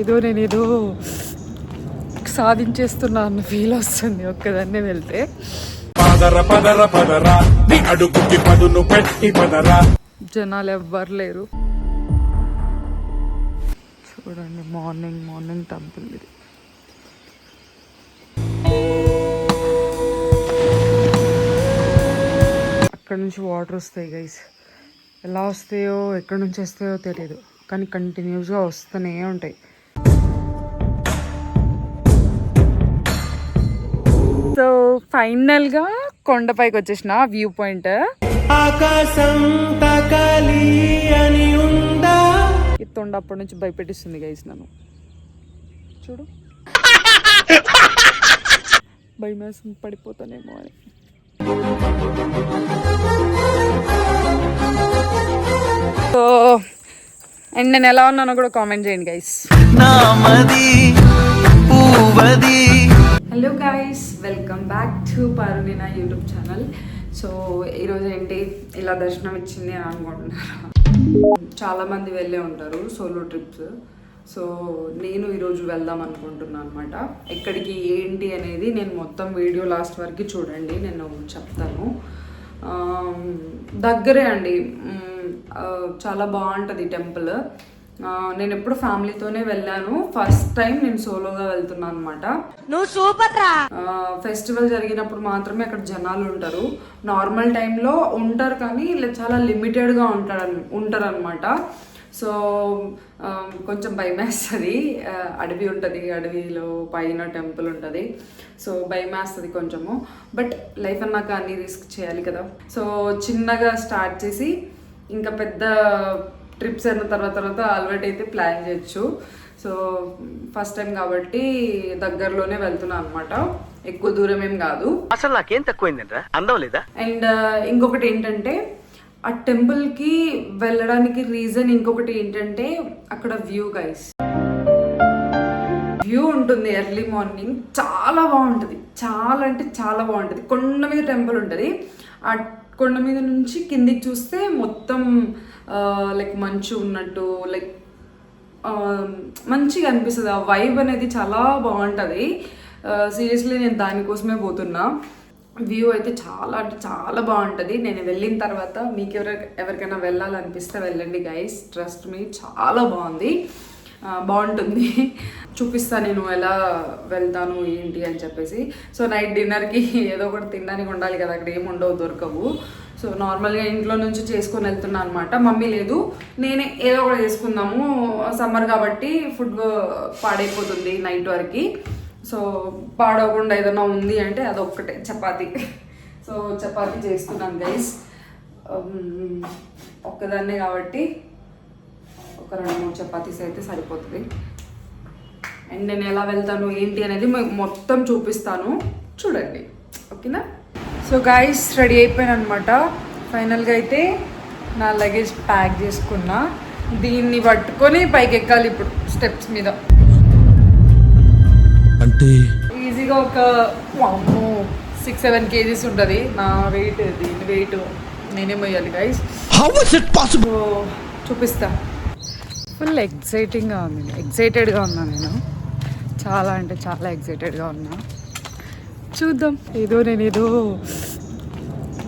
ఏదో నేను ఏదో సాధించేస్తున్నా అన్న ఫీల్ వస్తుంది ఒక్కదాన్నే వెళ్తే. పదర పదర పదరా నీ అడుగుకి పదును పెట్టి పదరా. జనాలు ఎవ్వరు లేరు. చూడండి మార్నింగ్ మార్నింగ్ టెంపుల్ ఇది. అక్కడ నుంచి వాటర్ వస్తాయి గైస్ ఎలా వస్తాయో ఎక్కడి నుంచి వస్తాయో తెలియదు కానీ కంటిన్యూస్గా వస్తూనే ఉంటాయి. సో ఫైనల్గా కొండపైకి వచ్చేసిన వ్యూ పాయింట్ ఆకాశం తకలి అని ఉందా ఈ తొండ అప్పటి నుంచి భయపెట్టిస్తుంది గైస్ నన్ను. చూడు. భయమేసం పడిపోతానేమో అని. సో అండ్ నేను ఎలా ఉన్నానో కూడా కామెంట్ చేయండి గైస్ నామది పూవది hello guys welcome back to పారునినా YouTube channel so ఈరోజు ఏంటి? ఇలా దర్శనం ఇచ్చింది అని అనుకుంటున్నారు? చాలామంది వెళ్ళే ఉంటారు సోలో ట్రిప్స్ సో నేను ఈరోజు వెళ్దాం అనుకుంటున్నాను అనమాట ఎక్కడికి ఏంటి అనేది నేను మొత్తం వీడియో లాస్ట్ వరకు చూడండి. నేను చెప్తాను. దగ్గరే అండి. చాలా బాగుంటుంది టెంపుల్. నేను ఎప్పుడు ఫ్యామిలీతోనే వెళ్ళాను. ఫస్ట్ టైం నేను సోలోగా వెళ్తున్నాను అనమాట నువ్వు సూపర్ రా. ఫెస్టివల్ జరిగినప్పుడు మాత్రమే అక్కడ జనాలు ఉంటారు. నార్మల్ టైంలో ఉంటారు కానీ ఇలా చాలా లిమిటెడ్గా ఉంటారు ఉంటారు అనమాట సో కొంచెం భయం వేస్తుంది. అడవి ఉంటుంది అడవిలో పైన టెంపుల్ ఉంటుంది. సో భయం వేస్తుంది కొంచెము. బట్ లైఫ్ అన్నాక అన్ని రిస్క్ చేయాలి కదా. సో చిన్నగా స్టార్ట్ చేసి ఇంకా పెద్ద ట్రిప్స్ అయిన తర్వాత తర్వాత అలవాటు అయితే ప్లాన్ చేయొచ్చు. సో ఫస్ట్ టైం కాబట్టి దగ్గరలోనే వెళ్తున్నాను అనమాట ఎక్కువ దూరం ఏం కాదు. అసలు నాకేం తక్కువైందంట్రా అందం లేదా? అండ్ ఇంకొకటి ఏంటంటే ఆ టెంపుల్కి వెళ్ళడానికి రీజన్ ఇంకొకటి ఏంటంటే అక్కడ వ్యూ గైస్. వ్యూ ఉంటుంది ఎర్లీ మార్నింగ్. చాలా బాగుంటుంది. చాలా అంటే చాలా బాగుంటుంది. కొండ మీద టెంపుల్ ఉంటుంది. ఆ కొండ మీద నుంచి కిందికి చూస్తే మొత్తం లైక్ మంచు ఉన్నట్టు లైక్ మంచిగా అనిపిస్తుంది. ఆ వైబ్ అనేది చాలా బాగుంటుంది. సీరియస్లీ నేను దానికోసమే పోతున్నా. వ్యూ అయితే చాలా అంటే చాలా బాగుంటుంది. నేను వెళ్ళిన తర్వాత మీకు ఎవరి ఎవరికైనా వెళ్ళాలనిపిస్తే వెళ్ళండి గైస్ ట్రస్ట్ మీ చాలా బాగుంది. బాగుంటుంది. చూపిస్తా నేను ఎలా వెళ్తాను ఏంటి అని చెప్పేసి. సో నైట్ డిన్నర్కి ఏదో ఒకటి తినడానికి ఉండాలి కదా అక్కడ ఏమి ఉండవు దొరకవు. సో నార్మల్గా ఇంట్లో నుంచి చేసుకొని వెళ్తున్నా అనమాట మమ్మీ లేదు నేనే ఏదో ఒకటి చేసుకుందాము. సమ్మర్ కాబట్టి ఫుడ్ పాడైపోతుంది నైట్ వరకు. సో పాడవకుండా ఏదైనా ఉంది అంటే అదొక్కటే చపాతీ. సో చపాతీ చేస్తున్నాను గైస్ ఒక్కదాన్నే కాబట్టి ఒక రెండు మూడు చపాతీస్ అయితే సరిపోతుంది. అండ్ నేను ఎలా వెళ్తాను ఏంటి అనేది మొత్తం చూపిస్తాను. చూడండి. ఓకేనా? సో గాయస్ రెడీ అయిపోయాను అనమాట ఫైనల్గా అయితే నా లగేజ్ ప్యాక్ చేసుకున్నా. దీన్ని పట్టుకొని పైకి ఎక్కాలి ఇప్పుడు స్టెప్స్ మీద. అంటే? ఈజీగా ఒక సిక్స్ సెవెన్ కేజీస్ ఉంటుంది. నా వెయిట్ దీని వెయిట్ నేనే మొయ్యాలి guys how is it possible so చూపిస్తా. ఫుల్ ఎగ్జైటింగ్గా ఉంది ఎగ్జైటెడ్గా ఉన్నా నేను. చాలా అంటే చాలా ఎగ్జైటెడ్గా ఉన్నా. చూద్దాం. ఏదో నేను ఏదో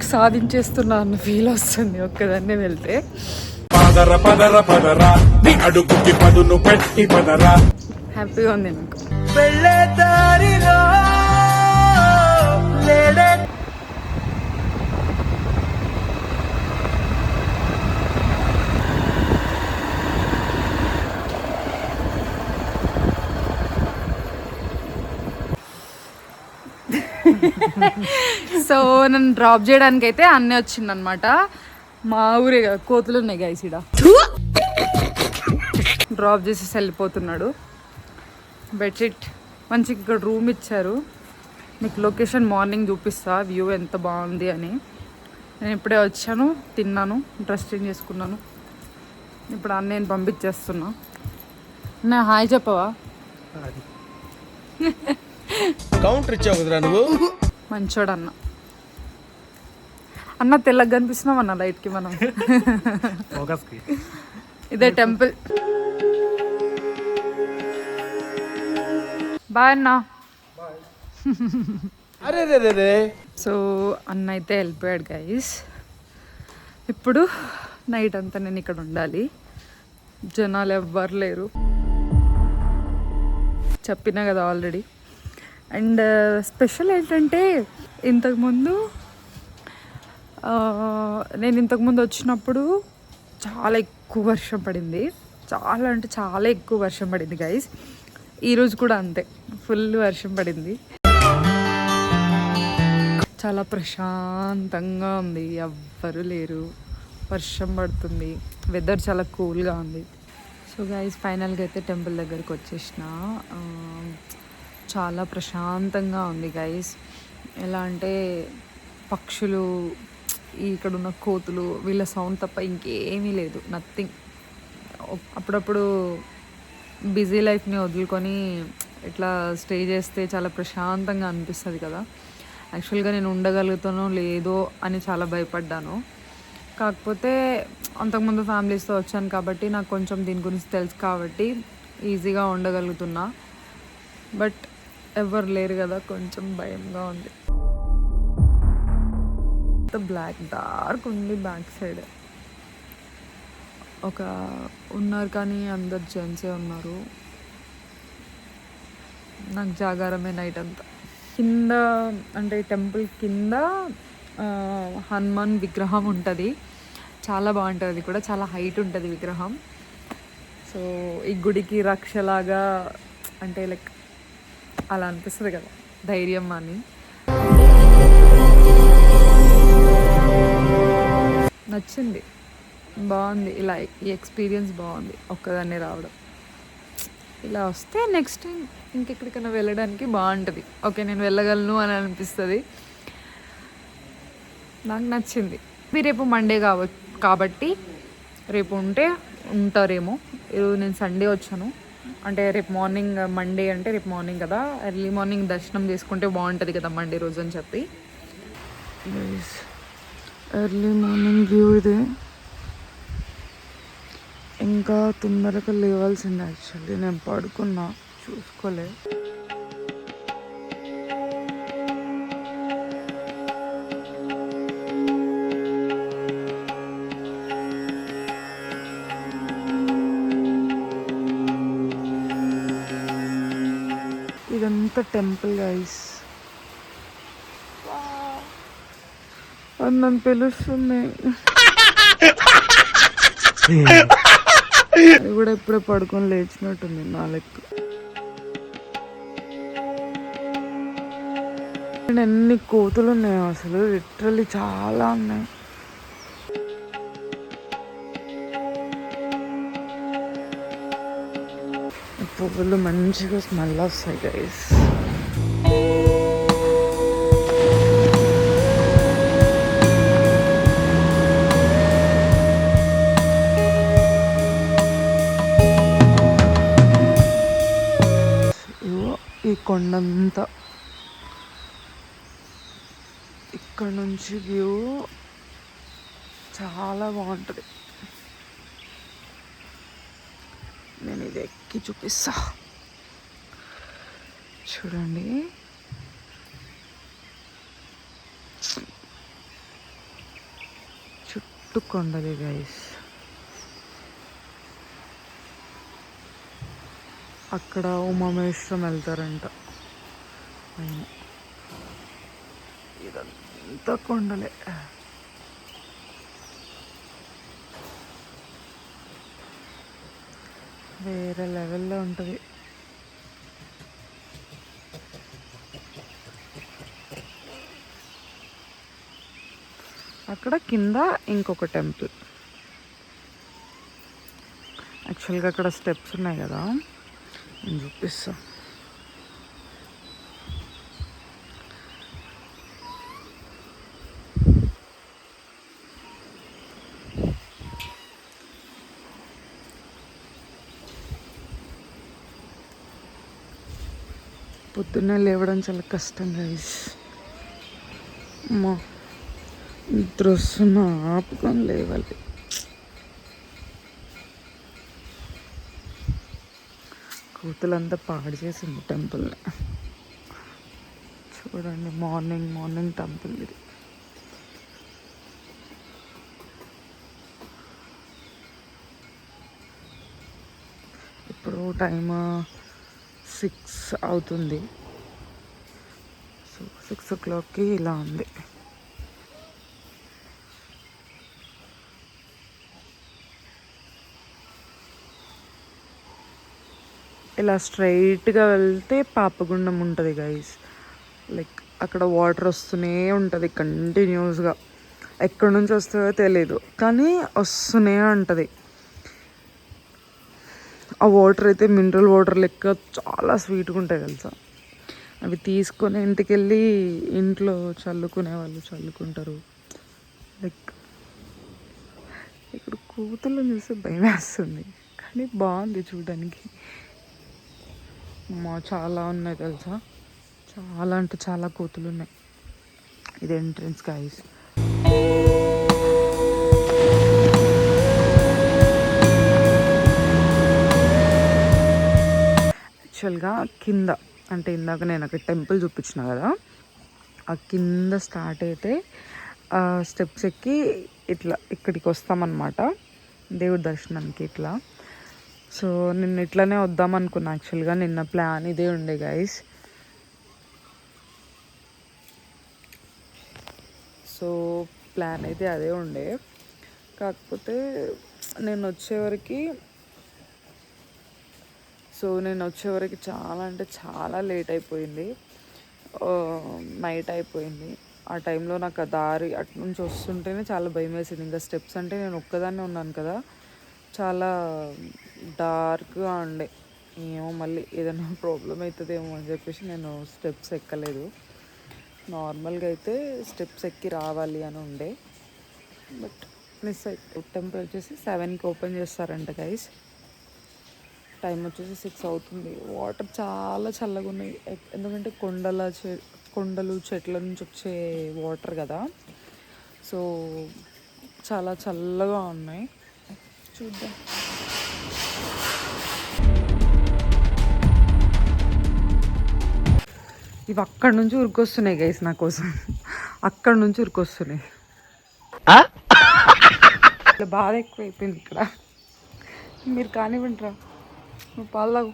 సాధించేస్తున్నా అన్న ఫీల్ వస్తుంది ఒక్కదాన్నే వెళ్తే. పదర పదర పదరా. నీ అడుగుకి పదును పెట్టి పదరా. హ్యాపీగా ఉంది నాకు. వెళ్ళే దారిలో లేడే సో నన్ను డ్రాప్ చేయడానికి అయితే అన్నీ వచ్చిందనమాట మా ఊరే కదా కోతులు ఉన్నాయి గైస్ ఇడ డ్రాప్ చేసేసి వెళ్ళిపోతున్నాడు. బెడ్షీట్ మంచి ఇక్కడ రూమ్ ఇచ్చారు. మీకు లొకేషన్ మార్నింగ్ చూపిస్తా వ్యూ ఎంత బాగుంది అని. నేను ఇప్పుడే వచ్చాను తిన్నాను డ్రెస్ చేంజ్ చేసుకున్నాను. ఇప్పుడు అన్నయ్యని పంపించేస్తున్నా. నా హాయ్ చెప్పవా? కౌంటర్ ఇచ్చావు కదరా నువ్వు? మంచోడు అన్న అన్న తెల్లగా కనిపిస్తున్నాం అన్న లైట్కి మనం. ఇదే టెంపుల్. బాయ్ అన్నా. సో అన్న అయితే వెళ్ళిపోయాడు గైస్ ఇప్పుడు నైట్ అంతా నేను ఇక్కడ ఉండాలి. జనాలు ఎవ్వరు లేరు. చెప్పినా కదా ఆల్రెడీ అండ్ uh, స్పెషల్ ఏంటంటే ఇంతకుముందు నేను ఇంతకుముందు వచ్చినప్పుడు చాలా ఎక్కువ వర్షం పడింది. చాలా అంటే చాలా ఎక్కువ వర్షం పడింది గైస్ ఈరోజు కూడా అంతే. ఫుల్ వర్షం పడింది. చాలా ప్రశాంతంగా ఉంది. ఎవ్వరు లేరు. వర్షం పడుతుంది. వెదర్ చాలా కూల్గా ఉంది. సో గైస్ ఫైనల్గా అయితే టెంపుల్ దగ్గరికి వచ్చేసిన. చాలా ప్రశాంతంగా ఉంది గైస్ ఎలా అంటే పక్షులు ఇక్కడ ఉన్న కోతులు వీళ్ళ సౌండ్ తప్ప ఇంకేమీ లేదు. నథింగ్ అప్పుడప్పుడు బిజీ లైఫ్ని వదులుకొని ఇట్లా స్టే చేస్తే చాలా ప్రశాంతంగా అనిపిస్తుంది కదా. యాక్చువల్గా నేను ఉండగలుగుతానో లేదో అని చాలా భయపడ్డాను. కాకపోతే అంతకుముందు ఫ్యామిలీస్తో వచ్చాను కాబట్టి నాకు కొంచెం దీని గురించి తెలుసు కాబట్టి ఈజీగా ఉండగలుగుతున్నా. బట్ ఎవరు లేరు కదా కొంచెం భయంగా ఉంది. బ్లాక్ డార్క్ ఉంది బ్యాక్ సైడ్ ఒక ఉన్నారు కానీ అందరు జెంట్సే ఉన్నారు. నాకు జాగారమే నైట్ అంతా. కింద అంటే టెంపుల్ కింద హనుమాన్ విగ్రహం ఉంటుంది. చాలా బాగుంటుంది అది కూడా చాలా హైట్ ఉంటుంది విగ్రహం. సో ఈ గుడికి రక్షలాగా అంటే లైక్ అలా అనిపిస్తుంది కదా ధైర్యం అని. నచ్చింది. బాగుంది. ఇలా ఈ ఎక్స్పీరియన్స్ బాగుంది ఒక్కదాన్నే రావడం. ఇలా వస్తే నెక్స్ట్ టైం ఇంకెక్కడికైనా వెళ్ళడానికి బాగుంటుంది. ఓకే నేను వెళ్ళగలను అని అనిపిస్తుంది. నాకు నచ్చింది. మీరు రేపు మండే కావ కాబట్టి రేపు ఉంటే ఉంటారేమో. ఈరోజు నేను సండే వచ్చాను. అంటే రేపు మార్నింగ్ మండే uh, అంటే రేపు మార్నింగ్ కదా. ఎర్లీ మార్నింగ్ దర్శనం చేసుకుంటే బాగుంటుంది కదా మండే రోజు అని చెప్పి. ఎర్లీ మార్నింగ్ వ్యూ ఇదే. ఇంకా తొందరగా లేవాల్సిందే యాక్చువల్లీ నేను పడుకున్నా చూసుకోలేదు ఇదంతా టెంపుల్ గైస్ నన్ను పిలుస్తుంది అది కూడా ఇప్పుడే పడుకొని లేచినట్టుంది నా లెక్క. ఎన్ని కోతులు ఉన్నాయో అసలు లిటరల్లీ చాలా ఉన్నాయి. పువ్వులు మంచిగా స్మెల్ వస్తాయి గైస్ కొండంతా. ఇక్కడ నుంచి వ్యూ చాలా బాగుంటుంది. నేను ఇది ఎక్కి చూపిస్తా. చూడండి. చుట్టూ కొండది గైస్ అక్కడ ఉమామేశ్వరం వెళ్తారంట. ఆయన ఇదంతా కొండలే. వేరే లెవెల్లో ఉంటుంది. అక్కడ కింద ఇంకొక టెంపుల్. యాక్చువల్గా అక్కడ స్టెప్స్ ఉన్నాయి కదా. నేను చూపిస్తా పొద్దున్నే లేవడం చాలా కష్టం గైస్ మా నిద్ర వస్తున్న ఆపుకొని లేవాలి. కూతులంతా పాడు చేసింది టెంపుల్ని చూడండి మార్నింగ్ మార్నింగ్ టెంపుల్ ఇది. ఇప్పుడు టైమ్ సిక్స్ అవుతుంది. సో సిక్స్ ఓ క్లాక్కి ఇలా ఉంది. ఇలా స్ట్రైట్గా వెళ్తే పాపగుండం ఉంటుంది గైస్ లైక్ అక్కడ వాటర్ వస్తూనే ఉంటుంది కంటిన్యూస్గా ఎక్కడి నుంచి వస్తుందో తెలియదు కానీ వస్తూనే ఉంటుంది. ఆ వాటర్ అయితే మినరల్ వాటర్ లెక్క చాలా స్వీట్గా ఉంటాయి తెలుసా? అవి తీసుకొని ఇంటికి వెళ్ళి ఇంట్లో చల్లుకునే వాళ్ళు చల్లుకుంటారు. లైక్ ఇక్కడ కూతుళ్ళు చూస్తే భయం వేస్తుంది కానీ బాగుంది చూడడానికి. మా చాలా ఉన్నాయి తెలుసా? చాలా అంటే చాలా కోతులు ఉన్నాయి ఇది ఎంట్రన్స్ గైస్ యాక్చువల్గా కింద అంటే ఇందాక నేను అక్కడ టెంపుల్ చూపించిన కదా ఆ కింద స్టార్ట్ అయితే స్టెప్స్ ఎక్కి ఇట్లా ఇక్కడికి వస్తామన్నమాట. దేవుడి దర్శనానికి ఇట్లా. సో నిన్న ఇట్లానే వద్దాం అనుకున్నా యాక్చువల్గా నిన్న ప్లాన్ ఇదే ఉండే గైస్ సో ప్లాన్ అయితే అదే ఉండే. కాకపోతే నేను వచ్చేవరకు సో నేను వచ్చేవరకు చాలా అంటే చాలా లేట్ అయిపోయింది. నైట్ అయిపోయింది. ఆ టైంలో నాకు ఆ దారి అటు నుంచి వస్తుంటేనే చాలా భయం వేసింది ఇంకా స్టెప్స్ అంటే నేను ఒక్కదాన్నే ఉన్నాను కదా. చాలా డార్క్గా ఉండే. ఏమో మళ్ళీ ఏదైనా ప్రాబ్లం అవుతుందేమో అని చెప్పేసి నేను స్టెప్స్ ఎక్కలేదు. నార్మల్గా అయితే స్టెప్స్ ఎక్కి రావాలి అని ఉండే. బట్ మిస్ అయితే టెంపుల్ వచ్చేసి సెవెన్కి ఓపెన్ చేస్తారంట గైస్. టైం వచ్చేసి సిక్స్ అవుతుంది. వాటర్ చాలా చల్లగా ఉన్నాయి. ఎందుకంటే కొండల చె కొండలు చెట్ల నుంచి వచ్చే వాటర్ కదా. సో చాలా చల్లగా ఉన్నాయి. చూద్దాం. ఇవి అక్కడి నుంచి ఉరికొస్తున్నాయి గైస్ నా కోసం. అక్కడి నుంచి ఉరికొస్తున్నాయి. బాధ ఎక్కువైపోయింది ఇక్కడ. మీరు కానివ్వండిరా. నువ్వు పాలు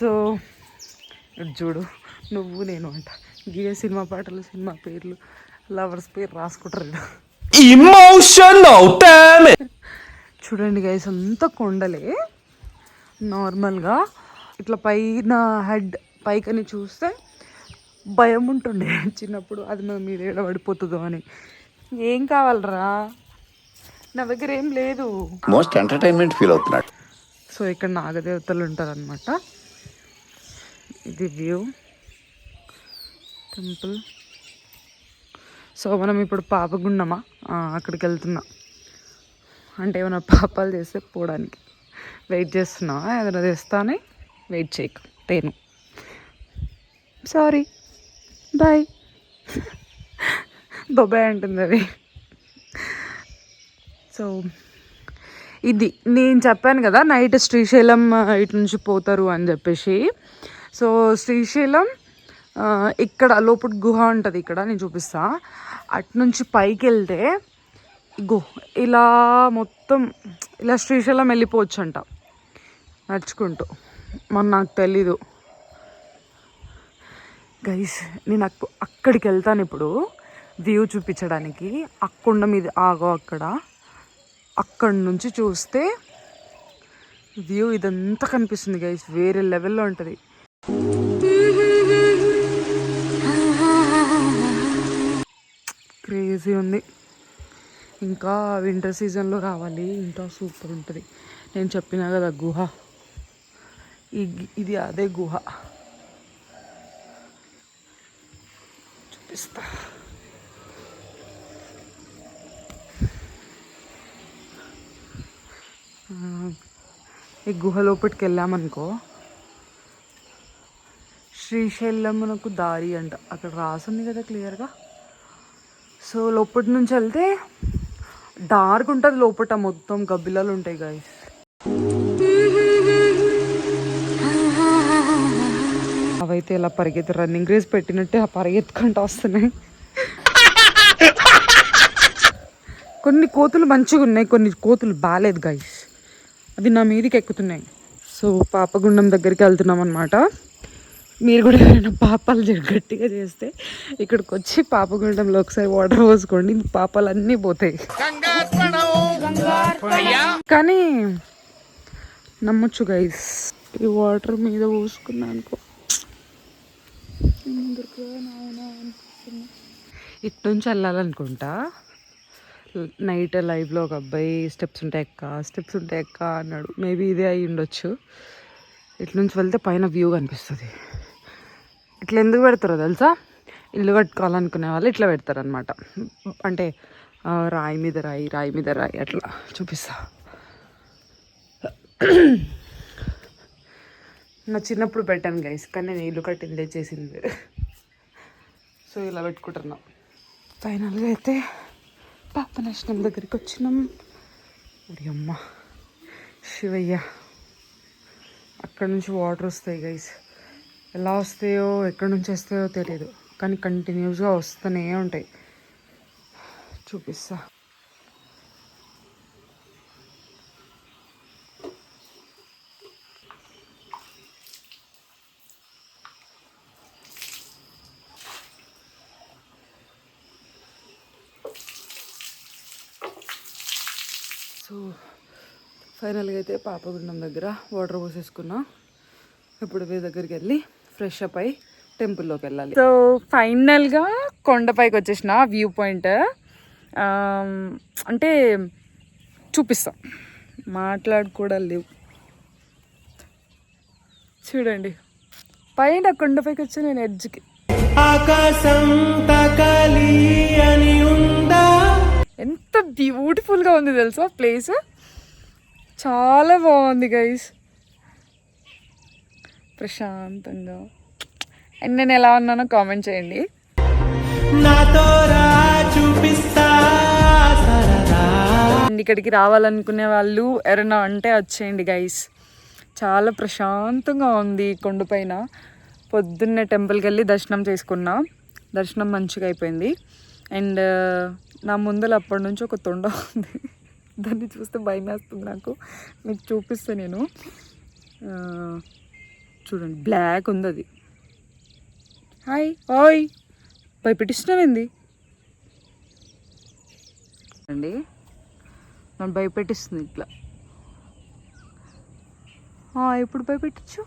సో చూడు నువ్వు నేను అంట. గివే సినిమా పాటలు సినిమా పేర్లు లవర్స్ పేరు రాసుకుంటారు. చూడండి గైస్ అంతా కొండలే. నార్మల్గా ఇట్లా పైన హెడ్ పైకని చూస్తే భయం ఉంటుండే చిన్నప్పుడు. అది మన మీద ఏడ పడిపోతుందో అని. ఏం కావాలరా? నా దగ్గర ఏం లేదు. మోస్ట్ ఎంటర్టైన్మెంట్ ఫీల్ అవుతున్నాడు. సో ఇక్కడ నాగదేవతలు ఉంటారనమాట ఇది వ్యూ. టెంపుల్ సో మనం ఇప్పుడు పాపగుండమా? అక్కడికి వెళ్తున్నా. అంటే ఏమైనా పాపాలు చేస్తే పోవడానికి. వెయిట్ చేస్తున్నా. ఏదైనా తెస్తానే. వెయిట్ చేయకు తేను సారీ బాయ్ బాబాయ్ అంటుంది అది. సో ఇది నేను చెప్పాను కదా నైట్ శ్రీశైలం ఇటు నుంచి పోతారు అని చెప్పేసి. సో శ్రీశైలం ఇక్కడ లోపల గుహ ఉంటుంది ఇక్కడ నేను చూపిస్తా. అటు నుంచి పైకి వెళ్తే ఇగో ఇలా మొత్తం ఇలా శ్రీశైలం వెళ్ళిపోవచ్చు అంట నడుచుకుంటూ. మరి నాకు తెలీదు. గైస్ నేను అక్కడికి వెళ్తాను ఇప్పుడు. వ్యూ చూపించడానికి. అక్కడ మీద ఆగో అక్కడ. అక్కడి నుంచి చూస్తే వ్యూ ఇదంతా కనిపిస్తుంది గైస్ వేరే లెవెల్లో ఉంటుంది. క్రేజీ ఉంది. ఇంకా వింటర్ సీజన్లో కావాలి ఇంకా సూపర్ ఉంటుంది. నేను చెప్పినా కదా గుహ. ఈ ఇది అదే గుహ. చూపిస్తా. ఈ గుహ లోపలికి వెళ్ళామనుకో శ్రీశైలమునకు దారి అంట. అక్కడ రాసింది కదా క్లియర్గా. సో లోపటి నుంచి వెళ్తే డార్క్ ఉంటుంది లోపట మొత్తం గబ్బిలాలు ఉంటాయి గాయస్ అవైతే ఇలా పరిగెత్తి రన్నింగ్ రేస్ పెట్టినట్టే ఆ పరిగెత్తుకుంటూ వస్తున్నాయి. కొన్ని కోతులు మంచిగా ఉన్నాయి కొన్ని కోతులు బాగాలేదు గైస్ అవి నా మీదకి ఎక్కుతున్నాయి. సో పాపగుండం దగ్గరికి వెళ్తున్నాం అనమాట మీరు కూడా ఎవరైనా పాపాలు గట్టిగా చేస్తే ఇక్కడికి వచ్చి పాపగుండంలో ఒకసారి వాటర్ పోసుకోండి. పాపాలు అన్నీ పోతాయి. కానీ నమ్మొచ్చు గైస్ ఈ వాటర్ మీద పోసుకున్నా అనుకో. ఇటు నుంచి వెళ్ళాలనుకుంటా. నైట్ లైవ్లో ఒక అబ్బాయి స్టెప్స్ ఉంటాయి ఎక్క స్టెప్స్ ఉంటాయి ఎక్క అన్నాడు. మేబీ ఇదే అయి ఉండొచ్చు. ఇట్ల నుంచి వెళ్తే పైన వ్యూ కనిపిస్తుంది. ఇట్లా ఎందుకు పెడతారో తెలుసా? ఇల్లు కట్టుకోవాలనుకునే వాళ్ళు ఇట్లా పెడతారు అనమాట అంటే రాయి మీద రాయి రాయి మీద రాయి అట్లా చూపిస్తా. నా చిన్నప్పుడు పెట్టాను గైస్ కానీ నేను ఇల్లు కట్టిందే చేసింది. సో ఇలా పెట్టుకుంటున్నాం. ఫైనల్గా అయితే పాప నష్టం దగ్గరికి వచ్చినాం. మరి అమ్మ శివయ్య అక్కడ నుంచి వాటర్ వస్తాయి గైస్ ఎలా వస్తాయో ఎక్కడి నుంచి వస్తాయో తెలియదు కానీ కంటిన్యూస్గా వస్తూనే ఉంటాయి. చూపిస్తా సో ఫైనల్గా అయితే పాపగుండం దగ్గర వాటర్ పోసేసుకున్నా. ఇప్పుడు వే దగ్గరికి వెళ్ళి ఫ్రెష్ అప్ అయి టెంపుల్లోకి వెళ్ళాలి. సో ఫైనల్గా కొండపైకి వచ్చేసిన వ్యూ పాయింట్ అంటే చూపిస్తా. మాట్లాడుకోవడం లేవు. చూడండి. పైన కొండపైకి వచ్చి నేను ఎడ్జ్కి ఆకాశం అని ఉందా? ఎంత బ్యూటిఫుల్గా ఉంది తెలుసా ప్లేస్ చాలా బాగుంది గైస్ ప్రశాంతంగా. అండ్ నేను ఎలా ఉన్నానో కామెంట్ చేయండి. అండ్ ఇక్కడికి రావాలనుకునే వాళ్ళు ఎవరైనా అంటే వచ్చేయండి గైస్ చాలా ప్రశాంతంగా ఉంది కొండపైన పొద్దున్నే టెంపుల్కి వెళ్ళి దర్శనం చేసుకున్నా. దర్శనం మంచిగా అయిపోయింది. అండ్ నా ముందర అప్పటి నుంచి ఒక తొండ ఉంది. దాన్ని చూస్తే భయం వేస్తుంది నాకు. మీకు చూపిస్తే నేను. చూడండి బ్లాక్ ఉంది అది. హాయ్ హాయ్ భయపెట్టిస్తున్నావేంది? అండి నన్ను భయపెట్టిస్తుంది ఇట్లా. ఎప్పుడు భయపెట్టచ్చు?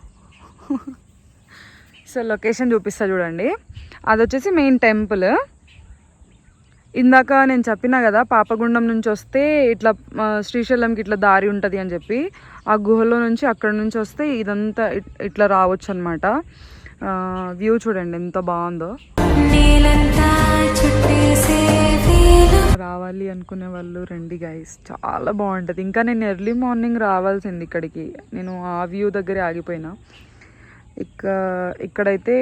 సో లొకేషన్ చూపిస్తా చూడండి. అది వచ్చేసి మెయిన్ టెంపుల్. ఇందాక నేను చెప్పినా కదా పాపగుండం నుంచి వస్తే ఇట్లా శ్రీశైలంకి ఇట్లా దారి ఉంటుంది అని చెప్పి ఆ గుహలో నుంచి అక్కడ నుంచి వస్తే ఇదంతా ఇట్- ఇట్లా రావచ్చు అనమాట వ్యూ చూడండి ఎంత బాగుందో. రావాలి అనుకునే వాళ్ళు రండి గైస్ చాలా బాగుంటుంది. ఇంకా నేను ఎర్లీ మార్నింగ్ రావాల్సింది ఇక్కడికి. నేను ఆ వ్యూ దగ్గరే ఆగిపోయినా. ఇక ఇక్కడైతే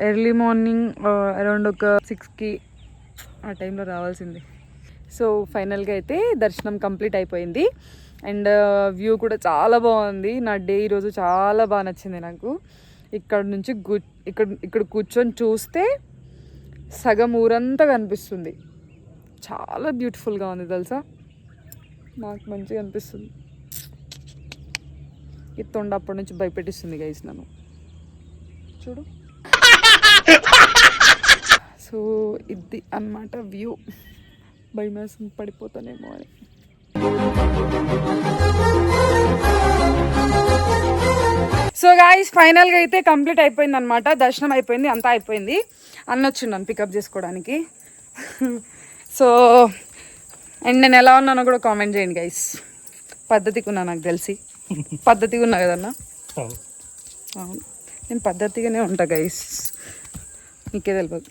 ఎర్లీ మార్నింగ్ అరౌండ్ ఒక సిక్స్కి ఆ టైంలో రావాల్సింది. సో ఫైనల్గా అయితే దర్శనం కంప్లీట్ అయిపోయింది. అండ్ వ్యూ కూడా చాలా బాగుంది. నా డే ఈరోజు చాలా బాగా నచ్చింది నాకు. ఇక్కడ నుంచి గు ఇక్కడ ఇక్కడ కూర్చొని చూస్తే సగం ఊరంతా కనిపిస్తుంది. చాలా బ్యూటిఫుల్గా ఉంది తెలుసా? నాకు మంచిగా అనిపిస్తుంది. ఈ తొండ అప్పటి నుంచి భయపెట్టిస్తుంది గైస్ నన్ను. చూడు. సో ఇది అన్నమాట వ్యూ. భయమేసం పడిపోతానేమో అని. సో గాయస్ ఫైనల్గా అయితే కంప్లీట్ అయిపోయింది అనమాట దర్శనం అయిపోయింది అంతా అయిపోయింది. అన్న వచ్చిండాను పికప్ చేసుకోవడానికి. సో అండ్ నేను ఎలా ఉన్నానో కూడా కామెంట్ చేయండి గైస్ పద్ధతిగా ఉన్నా నాకు తెలిసి. పద్ధతిగా ఉన్నా కదన్నా అవును. నేను పద్ధతిగానే ఉంటా గైస్ నీకే తెలియదు